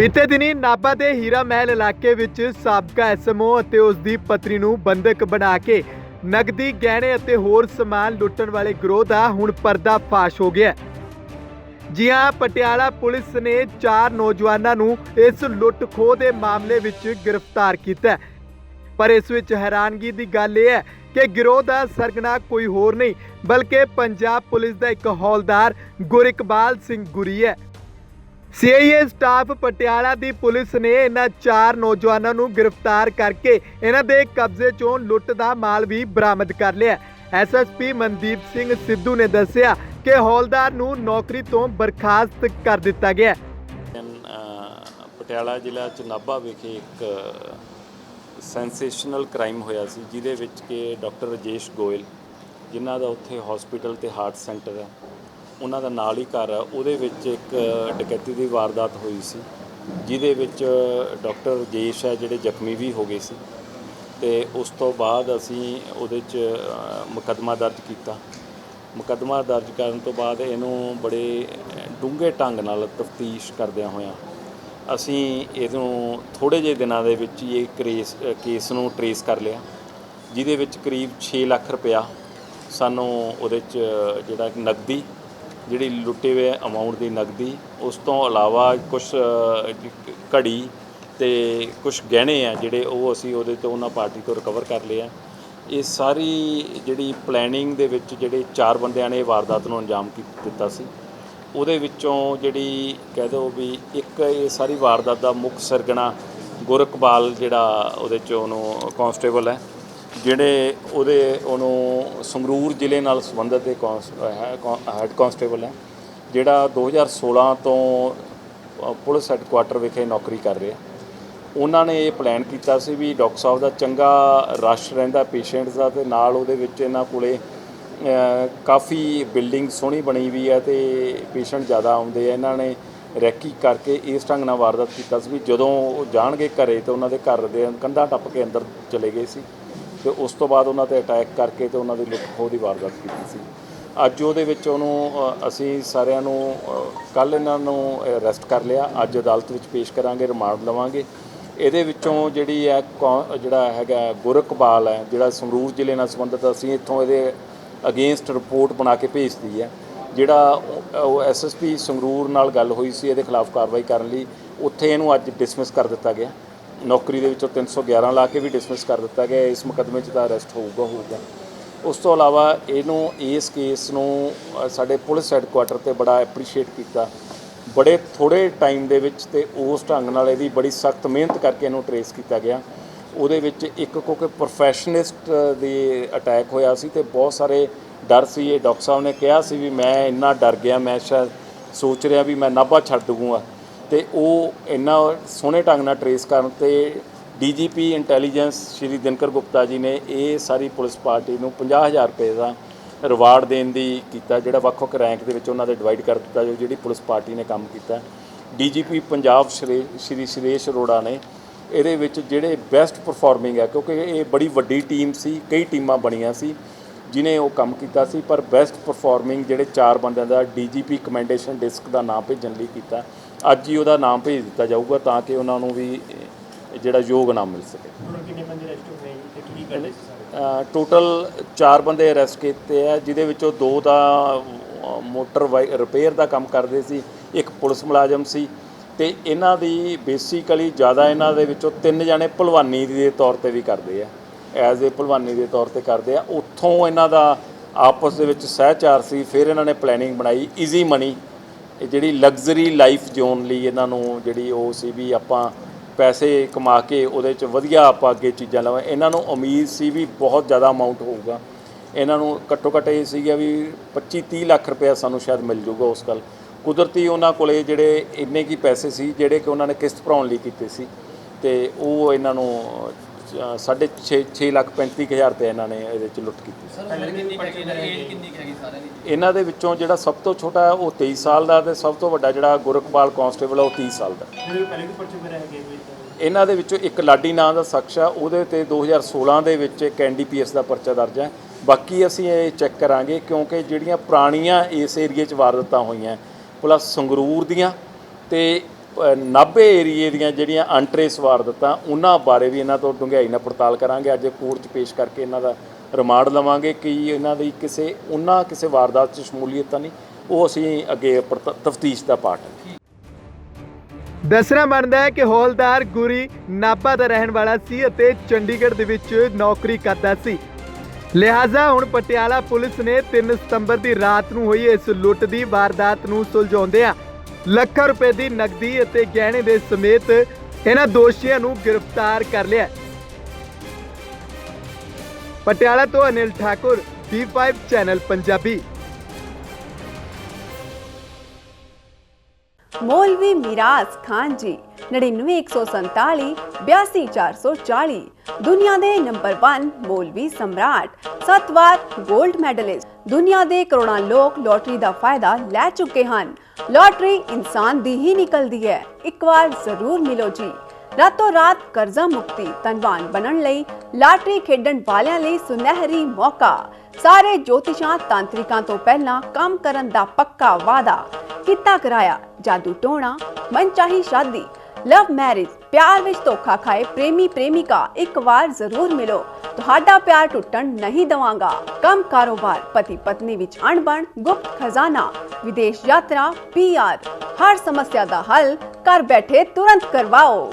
ਬੀਤੇ ਦਿਨੀ ਨਾਭਾ ਦੇ ਹੀਰਾ ਮਹਿਲ ਇਲਾਕੇ ਵਿੱਚ ਸਾਬਕਾ ਐਸਐਮਓ ਅਤੇ ਉਸ ਦੀ ਪਤਨੀ ਨੂੰ ਬੰਦਕ ਬਣਾ ਕੇ ਨਗਦੀ ਗਹਿਣੇ ਅਤੇ ਹੋਰ ਸਮਾਨ ਲੁੱਟਣ ਵਾਲੇ ਗਰੋਹ ਦਾ ਹੁਣ ਪਰਦਾ ਫਾਸ਼ ਹੋ ਗਿਆ ਜੀ ਹਾਂ ਪਟਿਆਲਾ ਪੁਲਿਸ ਨੇ ਚਾਰ ਨੌਜਵਾਨਾਂ ਨੂੰ ਇਸ ਲੁੱਟ ਖੋਹ ਦੇ ਮਾਮਲੇ ਵਿੱਚ ਗ੍ਰਿਫਤਾਰ ਕੀਤਾ ਪਰ ਇਸ ਵਿੱਚ ਹੈਰਾਨਗੀ ਦੀ ਗੱਲ ਇਹ ਹੈ ਕਿ ਗਿਰੋਹ ਦਾ ਸਰਗਨਾ ਕੋਈ ਹੋਰ ਨਹੀਂ, ਬਲਕਿ ਪੰਜਾਬ ਪੁਲਿਸ ਦਾ ਇੱਕ ਹੌਲਦਾਰ ਗੁਰਿਕਬਾਲ ਸਿੰਘ ਗੁਰੀ ਹੈ। ਸੀਆਈਏ ਸਟਾਫ ਪਟਿਆਲਾ ਦੀ ਪੁਲਿਸ ਨੇ ਇਹਨਾਂ ਚਾਰ ਨੌਜਵਾਨਾਂ ਨੂੰ ਗ੍ਰਿਫਤਾਰ ਕਰਕੇ ਇਹਨਾਂ ਦੇ ਕਬਜ਼ੇ ਚੋਂ ਲੁੱਟ ਦਾ ਮਾਲ ਵੀ ਬਰਾਮਦ ਕਰ ਲਿਆ। ਐਸਐਸਪੀ ਮਨਦੀਪ ਸਿੰਘ ਸਿੱਧੂ ਨੇ ਦੱਸਿਆ ਕਿ ਹੌਲਦਾਰ ਨੂੰ ਨੌਕਰੀ ਤੋਂ ਬਰਖਾਸਤ ਕਰ ਦਿੱਤਾ ਗਿਆ। ਪਟਿਆਲਾ ਜ਼ਿਲ੍ਹਾ ਚ ਵਿਖੇ ਇੱਕ ਸੈਂਸੇਸ਼ਨਲ ਕ੍ਰਾਈਮ ਹੋਇਆ ਸੀ, ਜਿਹਦੇ ਵਿੱਚ ਕਿ ਡਾਕਟਰ ਰਜੇਸ਼ ਗੋਇਲ, ਜਿਨ੍ਹਾਂ ਦਾ ਉੱਥੇ ਹਸਪੀਟਲ ਤੇ ਹਾਰਟ ਸੈਂਟਰ ਹੈ ਉਹਨਾਂ ਦਾ ਨਾਲ ਹੀ ਘਰ ਆ। ਉਹਦੇ ਵਿੱਚ ਇੱਕ ਡਕੈਤੀ ਦੀ ਵਾਰਦਾਤ ਹੋਈ ਸੀ, ਜਿਹਦੇ ਵਿੱਚ ਡਾਕਟਰ ਰਜੇਸ਼ ਹੈ, ਜਿਹੜੇ ਜ਼ਖਮੀ ਵੀ ਹੋ ਗਏ ਸੀ। ਤੇ ਉਸ ਤੋਂ ਬਾਅਦ ਅਸੀਂ ਉਹਦੇ 'ਚ ਮੁਕੱਦਮਾ ਦਰਜ ਕੀਤਾ। ਮੁਕੱਦਮਾ ਦਰਜ ਕਰਨ ਤੋਂ ਬਾਅਦ ਇਹਨੂੰ ਬੜੇ ਡੂੰਘੇ ਢੰਗ ਨਾਲ ਤਫਤੀਸ਼ ਕਰਦਿਆਂ ਹੋਇਆਂ ਅਸੀਂ ਇਹਨੂੰ ਥੋੜੇ ਜਿਹੇ ਦਿਨਾਂ ਦੇ ਵਿੱਚ ਹੀ ਇਹ ਕੇਸ ਕੇਸ ਨੂੰ ਟਰੇਸ ਕਰ ਲਿਆ, ਜਿਹਦੇ ਵਿੱਚ ਕਰੀਬ 6 ਲੱਖ ਰੁਪਇਆ ਸਾਨੂੰ ਉਹਦੇ 'ਚ ਜਿਹੜਾ ਨਕਦੀ ਜਿਹੜੀ ਲੁੱਟੇ ਹੋਏ ਅਮਾਉਂਟ ਦੀ ਨਗਦੀ ਉਸ ਤੋਂ ਇਲਾਵਾ ਕੁਝ ਘੜੀ ਤੇ ਕੁਝ ਗਹਿਣੇ ਆ ਜਿਹੜੇ ਉਹ ਅਸੀਂ ਉਹਦੇ ਤੋਂ ਉਹਨਾਂ ਪਾਰਟੀ ਤੋਂ ਰਿਕਵਰ ਕਰ ਲਏ ਆ। ਇਹ ਸਾਰੀ ਜਿਹੜੀ ਪਲੈਨਿੰਗ ਦੇ ਵਿੱਚ ਜਿਹੜੇ ਚਾਰ ਬੰਦਿਆਂ ਨੇ ਇਹ ਵਾਰਦਾਤ ਨੂੰ ਅੰਜਾਮ ਦਿੱਤਾ ਸੀ। ਉਹਦੇ ਵਿੱਚੋਂ ਜਿਹੜੀ ਕਹਿ ਦਿਓ ਵੀ ਇੱਕ ਇਹ ਸਾਰੀ ਵਾਰਦਾਤ ਦਾ ਮੁੱਖ ਸਰਗਣਾ ਗੁਰਕਬਾਲ ਜਿਹੜਾ ਉਹਦੇ 'ਚੋਂ ਉਹਨੂੰ ਕਾਂਸਟੇਬਲ ਹੈ। ਜਿਹੜੇ ਉਹਦੇ, ਉਹਨੂੰ ਸੰਗਰੂਰ ਜ਼ਿਲ੍ਹੇ ਨਾਲ ਸੰਬੰਧਿਤ ਇਹ ਕਾਂਸ, ਹੈ ਹੈਡ ਕਾਂਸਟੇਬਲ ਹੈ, ਜਿਹੜਾ 2016 ਤੋਂ ਪੁਲਿਸ ਹੈੱਡਕੁਆਟਰ ਵਿਖੇ ਨੌਕਰੀ ਕਰ ਰਿਹਾ। ਉਹਨਾਂ ਨੇ ਇਹ ਪਲਾਨ ਕੀਤਾ ਸੀ ਵੀ ਡਾਕਟਰ ਸਾਹਿਬ ਦਾ ਚੰਗਾ ਰਸ਼ ਰਹਿੰਦਾ ਪੇਸ਼ੈਂਟਸ ਦਾ ਤੇ ਨਾਲ ਉਹਦੇ ਵਿੱਚ ਇਹਨਾਂ ਕੋਲੇ ਕਾਫੀ ਬਿਲਡਿੰਗ ਸੋਹਣੀ ਬਣੀ ਵੀ ਹੈ ਤੇ ਪੇਸ਼ੈਂਟ ਜ਼ਿਆਦਾ ਆਉਂਦੇ ਆ। ਇਹਨਾਂ ਨੇ ਰੈਕੀ ਕਰਕੇ ਇਸ ਢੰਗ ਨਾਲ ਵਾਰਦਾਤ ਕੀਤਾ ਸੀ ਵੀ ਜਦੋਂ ਉਹ ਜਾਣਗੇ ਘਰੇ ਤੇ ਉਹਨਾਂ ਦੇ ਘਰ ਦੇ ਕੰਧਾਂ ਟੱਪ ਕੇ ਅੰਦਰ ਚਲੇ ਗਏ ਸੀ। ਤੇ ਉਸ ਤੋਂ ਬਾਅਦ ਉਹਨਾਂ ਤੇ ਅਟੈਕ ਕਰਕੇ ਤੇ ਉਹਨਾਂ ਦੀ ਲੁੱਟ ਖੋਹ ਦੀ ਵਾਰਦਾਤ ਕੀਤੀ ਸੀ। ਅੱਜ ਉਹਦੇ ਵਿੱਚ ਉਹਨੂੰ ਅਸੀਂ ਸਾਰਿਆਂ ਨੂੰ ਕੱਲ ਇਹਨਾਂ ਨੂੰ ਅਰੈਸਟ ਕਰ ਲਿਆ। ਅੱਜ ਅਦਾਲਤ ਵਿੱਚ ਪੇਸ਼ ਕਰਾਂਗੇ, ਰਿਮਾਂਡ ਲਵਾਂਗੇ। ਇਹਦੇ ਵਿੱਚੋਂ ਜਿਹੜੀ ਹੈ, ਕੌ- ਜਿਹੜਾ ਹੈਗਾ ਗੁਰਕਬਾਲ ਹੈ, ਜਿਹੜਾ ਸੰਗਰੂਰ ਜ਼ਿਲ੍ਹੇ ਨਾਲ ਸੰਬੰਧਿਤ ਅਸੀਂ ਇੱਥੋਂ ਇਹਦੇ ਅਗੇਂਸਟ ਰਿਪੋਰਟ ਬਣਾ ਕੇ ਭੇਜਤੀ ਹੈ। ਜਿਹੜਾ ਉਹ- ਉਹ ਐਸਐਸਪੀ ਸੰਗਰੂਰ ਨਾਲ ਗੱਲ ਹੋਈ ਸੀ, ਇਹਦੇ ਖਿਲਾਫ ਕਾਰਵਾਈ ਕਰਨ ਲਈ, ਉੱਥੇ ਇਹਨੂੰ ਅੱਜ ਡਿਸਮਿਸ ਕਰ ਦਿੱਤਾ ਗਿਆ। ਨੌਕਰੀ ਦੇ ਵਿੱਚੋਂ 311 ਲਾ ਕੇ ਵੀ ਡਿਸਮਿਸ ਕਰ ਦਿੱਤਾ ਗਿਆ, ਇਸ ਮੁਕੱਦਮੇ 'ਚ ਤਾਂ ਅਰੈਸਟ ਹੋਊਗਾ ਹੋਊਗਾ। ਉਸ ਤੋਂ ਇਲਾਵਾ ਇਹਨੂੰ ਇਸ ਕੇਸ ਨੂੰ ਸਾਡੇ ਪੁਲਿਸ ਹੈੱਡਕੁਆਟਰ ਤੇ ਬੜਾ ਐਪਰੀਸ਼ੀਏਟ ਕੀਤਾ। ਬੜੇ ਥੋੜੇ ਟਾਈਮ ਦੇ ਵਿੱਚ ਤੇ ਉਸ ਢੰਗ ਨਾਲ ਇਹਦੀ ਬੜੀ ਸਖਤ ਮਿਹਨਤ ਕਰਕੇ ਇਹਨੂੰ ਟਰੇਸ ਕੀਤਾ ਗਿਆ। ਉਹਦੇ ਵਿੱਚ ਇੱਕ ਕਿਉਂਕਿ ਪ੍ਰੋਫੈਸ਼ਨਲਿਸਟ ਦੇ ਅਟੈਕ ਹੋਇਆ ਸੀ ਤੇ ਬਹੁਤ ਸਾਰੇ ਡਰ ਸੀ। ਇਹ ਡਾਕਟਰ ਸਾਹਿਬ ਨੇ ਕਿਹਾ ਸੀ ਵੀ ਮੈਂ ਇੰਨਾ ਡਰ ਗਿਆ, ਮੈਂ ਸ਼ਾਇਦ ਸੋਚ ਰਿਹਾ ਵੀ ਮੈਂ ਨਾਭਾ ਛੱਡ ਦੂੰਗਾ ਤੇ ਉਹ ਇੰਨਾ ਸੋਹਣੇ ਢੰਗ ਨਾਲ ਟਰੇਸ ਕਰਨ ਤੇ ਡੀਜੀਪੀ ਇੰਟੈਲੀਜੈਂਸ ਸ਼੍ਰੀ ਦਿਨਕਰ ਗੁਪਤਾ ਜੀ ਨੇ ਇਹ ਸਾਰੀ ਪੁਲਿਸ ਪਾਰਟੀ ਨੂੰ 50000 ਰੁਪਏ ਦਾ ਰਿਵਾਰਡ ਦੇਣ ਦੀ ਕੀਤਾ, ਜਿਹੜਾ ਵੱਖ-ਵੱਖ ਰੈਂਕ ਦੇ ਵਿੱਚ ਉਹਨਾਂ ਦੇ ਡਿਵਾਈਡ ਕਰ ਦਿੱਤਾ, ਜੋ ਜਿਹੜੀ ਪੁਲਿਸ ਪਾਰਟੀ ਨੇ ਕੰਮ ਕੀਤਾ। ਡੀਜੀਪੀ ਪੰਜਾਬ ਸ਼੍ਰੀ ਸ਼੍ਰੀ ਸੁਰੇਸ਼ ਅਰੋੜਾ ਨੇ ਇਹਦੇ ਵਿੱਚ ਜਿਹੜੇ ਬੈਸਟ ਪਰਫਾਰਮਿੰਗ ਹੈ ਕਿਉਂਕਿ ਇਹ ਬੜੀ ਵੱਡੀ ਟੀਮ ਸੀ, ਕਈ ਟੀਮਾਂ ਬਣੀਆਂ ਸੀ, ਜਿਨੇ ਉਹ ਕੰਮ ਕੀਤਾ ਸੀ, ਪਰ ਬੈਸਟ ਪਰਫਾਰਮਿੰਗ ਜਿਹੜੇ ਚਾਰ ਬੰਦਿਆਂ ਦਾ ਡੀਜੀਪੀ ਕਮੈਂਡੇਸ਼ਨ ਡਿਸਕ ਦਾ ਨਾਮ ਭੇਜਣ ਲਈ ਕੀਤਾ। ਅੱਜ ਹੀ ਉਹਦਾ ਨਾਮ ਭੇਜ ਦਿੱਤਾ ਜਾਊਗਾ ਤਾਂ ਕਿ ਉਹਨਾਂ ਨੂੰ ਵੀ ਜਿਹੜਾ ਯੋਗ ਨਾਮ ਮਿਲ ਸਕੇ। ਟੋਟਲ 4 ਬੰਦੇ ਅਰੈਸਟ ਕੀਤੇ ਆ ਜਿਹਦੇ ਵਿੱਚੋਂ ਦੋ ਦਾ ਮੋਟਰ ਰਿਪੇਅਰ ਦਾ ਕੰਮ ਕਰਦੇ ਸੀ ਇੱਕ ਪੁਲਿਸ ਮੁਲਾਜ਼ਮ ਸੀ ਤੇ ਇਹਨਾਂ ਦੀ ਬੇਸਿਕਲੀ ਜ਼ਿਆਦਾ ਇਹਨਾਂ ਦੇ ਵਿੱਚੋਂ ਤਿੰਨ ਜਣੇ ਭਲਵਾਨੀ ਦੇ ਤੌਰ ਤੇ ਵੀ ਕਰਦੇ ਆ। ਐਜ਼ ਏ ਭਲਵਾਨੀ ਦੇ ਤੌਰ ਤੇ ਕਰਦੇ ਆ। ਉੱਥੋਂ ਇਹਨਾਂ ਦਾ ਆਪਸ ਦੇ ਵਿੱਚ ਸਹਿਚਾਰ ਸੀ ਫਿਰ ਇਹਨਾਂ ਨੇ ਪਲੈਨਿੰਗ ਬਣਾਈ ਈਜ਼ੀ ਮਨੀ ਇਹ ਜਿਹੜੀ ਲਗਜ਼ਰੀ ਲਾਈਫ ਜਿਉਣ ਲਈ ਇਹਨਾਂ ਨੂੰ ਜਿਹੜੀ ਉਹ ਸੀ ਵੀ ਆਪਾਂ ਪੈਸੇ ਕਮਾ ਕੇ ਉਹਦੇ ਚ ਵਧੀਆ ਆਪਾਂ ਅੱਗੇ ਚੀਜ਼ਾਂ ਲਵਾਂ। ਇਹਨਾਂ ਨੂੰ ਉਮੀਦ ਸੀ ਵੀ ਬਹੁਤ ਜ਼ਿਆਦਾ ਅਮਾਉਂਟ ਹੋਊਗਾ। ਇਹਨਾਂ ਨੂੰ ਘੱਟੋ ਘੱਟ ਇਹ ਸੀਗਾ ਵੀ 25 30 ਲੱਖ ਰੁਪਏ ਸਾਨੂੰ ਸ਼ਾਇਦ ਮਿਲ ਜੂਗਾ ਉਸ ਕੱਲ ਕੁਦਰਤੀ ਉਹਨਾਂ ਕੋਲੇ ਜਿਹੜੇ ਇੰਨੇ ਕੀ ਪੈਸੇ ਸੀ, ਜਿਹੜੇ ਕਿ ਉਹਨਾਂ ਨੇ ਕਿਸ਼ਤ ਭਰਾਉਣ ਲਈ ਕੀਤੇ ਸੀ। ਤੇ ਉਹ ਇਹਨਾਂ ਨੂੰ ਸਾਢੇ 6 6 ਲੱਖ 35 ਕੁ ਹਜ਼ਾਰ ਰੁਪਏ ਇਹਨਾਂ ਨੇ ਇਹਦੇ ਚ ਲੁੱਟ ਕੀਤੀ। ਸੀ ਸਰ ਉਮਰ ਕਿੰਨੀ ਕੁ ਹੈ? ਏਜ ਕਿੰਨੀ ਕੁ ਹੈਗੀ ਸਾਰਿਆਂ ਦੀ? ਇਹਨਾਂ ਦੇ ਵਿੱਚੋਂ ਜਿਹੜਾ ਸਭ ਤੋਂ ਛੋਟਾ ਹੈ ਉਹ 23 ਸਾਲ ਦਾ ਤੇ ਸਭ ਤੋਂ ਵੱਡਾ ਜਿਹੜਾ ਗੁਰਕਬਾਲ ਕਾਂਸਟੇਬਲ ਆ ਉਹ 30 ਸਾਲ ਦਾ। ਇਹਨਾਂ ਦੇ ਵਿੱਚੋਂ ਇੱਕ ਲਾਡੀ ਨਾਂ ਦਾ ਸ਼ਖਸ ਆ ਉਹਦੇ ਤੇ 2016 ਦੇ ਵਿੱਚ ਇੱਕ ਐਨਡੀਪੀਐਸ ਦਾ ਪਰਚਾ ਦਰਜ ਹੈ। ਬਾਕੀ ਅਸੀਂ ਇਹ ਚੈੱਕ ਕਰਾਂਗੇ ਕਿਉਂਕਿ ਜਿਹੜੀਆਂ ਪੁਰਾਣੀਆਂ ਇਸ ਏਰੀਏ 'ਚ ਵਾਰਦਾਤਾਂ ਹੋਈਆਂ ਪਲੱਸ ਸੰਗਰੂਰ ਦੀਆਂ ਤੇ ਨਾਭੇ ਏਰੀਏ ਦੀਆਂ ਜਿਹੜੀਆਂ ਅਨਟਰੇਸ ਵਾਰਦਾਤਾਂ ਉਹਨਾਂ ਬਾਰੇ ਵੀ ਇਹਨਾਂ ਤੋਂ ਡੂੰਘਾਈ ਨਾਲ ਪੜਤਾਲ ਕਰਾਂਗੇ। ਅੱਜ ਕੋਰਟ 'ਚ ਪੇਸ਼ ਕਰਕੇ ਇਹਨਾਂ ਦਾ ਰਿਮਾਂਡ ਲਵਾਂਗੇ ਕਿ ਇਹਨਾਂ ਦੀ ਕਿਸੇ, ਉਹਨਾਂ ਕਿਸੇ ਵਾਰਦਾਤ 'ਚ ਸ਼ਮੂਲੀਅਤ ਤਾਂ ਨਹੀਂ, ਉਹ ਅਸੀਂ ਅੱਗੇ ਤਫਤੀਸ਼ ਦਾ ਪਾਰਟ ਹੈ। ਦੱਸਣਾ ਬਣਦਾ ਹੈ ਕਿ ਹੌਲਦਾਰ ਗੁਰੀ ਨਾਭਾ ਦਾ ਰਹਿਣ ਵਾਲਾ ਸੀ ਅਤੇ ਚੰਡੀਗੜ੍ਹ ਦੇ ਵਿੱਚ ਨੌਕਰੀ ਕਰਦਾ ਸੀ। ਲਿਹਾਜ਼ਾ ਹੁਣ ਪਟਿਆਲਾ ਪੁਲਿਸ ਨੇ 3 ਸਤੰਬਰ ਦੀ ਰਾਤ ਨੂੰ ਹੋਈ ਇਸ ਲੁੱਟ ਦੀ ਵਾਰਦਾਤ ਨੂੰ ਸੁਲਝਾਉਂਦਿਆਂ ਲੱਖਾਂ ਰੁਪਏ ਦੀ ਨਕਦੀ ਅਤੇ ਗਹਿਣੇ ਦੇ ਸਮੇਤ ਇਹਨਾਂ ਦੋਸ਼ੀਆਂ ਨੂੰ ਗ੍ਰਿਫਤਾਰ ਕਰ ਲਿਆ ਪਟਿਆਲਾ ਤੋਂ ਅਨਿਲ ਠਾਕੁਰ D5 ਚੈਨਲ ਪੰਜਾਬੀ। ਮੌਲਵੀ ਮਿਰਾਜ਼ ਖਾਨ ਜੀ 99147 82440 ਦੁਨੀਆ ਦੇ ਨੰਬਰ 1 ਮੌਲਵੀ ਸਮਰਾਟ, ਸੱਤ ਵਾਰ 골ਡ ਮੈਡਲਿਸਟ ਦੁਨੀਆ ਦੇ ਕਰੋੜਾਂ ਲੋਕ ਲੋਟਰੀ ਦਾ ਫਾਇਦਾ ਲੈ ਚੁੱਕੇ ਹਨ। ਲੋਟਰੀ ਇਨਸਾਨ ਦੀ ਹੀ ਨਿਕਲਦੀ ਹੈ। ਇੱਕ ਵਾਰ ਜ਼ਰੂਰ ਮਿਲੋ ਜੀ। ਰਾਤੋਂ ਰਾਤ ਕਰਜ਼ਾ ਮੁਕਤੀ ਧਨਵਾਨ ਬਣਨ ਲਈ ਲਾਟਰੀ ਖੇਡਣ ਵਾਲਿਆਂ ਲਈ ਸੁਨਹਿਰੀ ਮੌਕਾ। ਸਾਰੇ ਜੋਤਿਸ਼ਾਂ ਤਾਂਤਰਿਕਾਂ ਤੋਂ ਪਹਿਲਾਂ ਕੰਮ ਕਰਨ ਦਾ ਪੱਕਾ ਵਾਅਦਾ ਕੀਤਾ ਕਰਾਇਆ। ਜਾਦੂ ਟੋਣਾ, ਮਨਚਾਹੀ ਸ਼ਾਦੀ ਲਵ ਮੈਰਿਜ ਪਿਆਰ ਵਿੱਚ ਧੋਖਾ ਖਾਏ ਪ੍ਰੇਮੀ ਪ੍ਰੇਮਿਕਾ ਇੱਕ ਵਾਰ ਜ਼ਰੂਰ ਮਿਲੋ ਤੁਹਾਡਾ ਪਿਆਰ ਟੁੱਟਣ ਨਹੀਂ ਦਵਾਂਗਾ ਕੰਮ ਕਾਰੋਬਾਰ ਪਤੀ ਪਤਨੀ ਵਿੱਚ ਅਣਬਣ ਗੁਪਤ ਖਜ਼ਾਨਾ ਵਿਦੇਸ਼ ਯਾਤਰਾ ਪੀਆਰ ਹਰ ਸਮੱਸਿਆ ਦਾ ਹੱਲ ਘਰ ਬੈਠੇ ਤੁਰੰਤ ਕਰਵਾਓ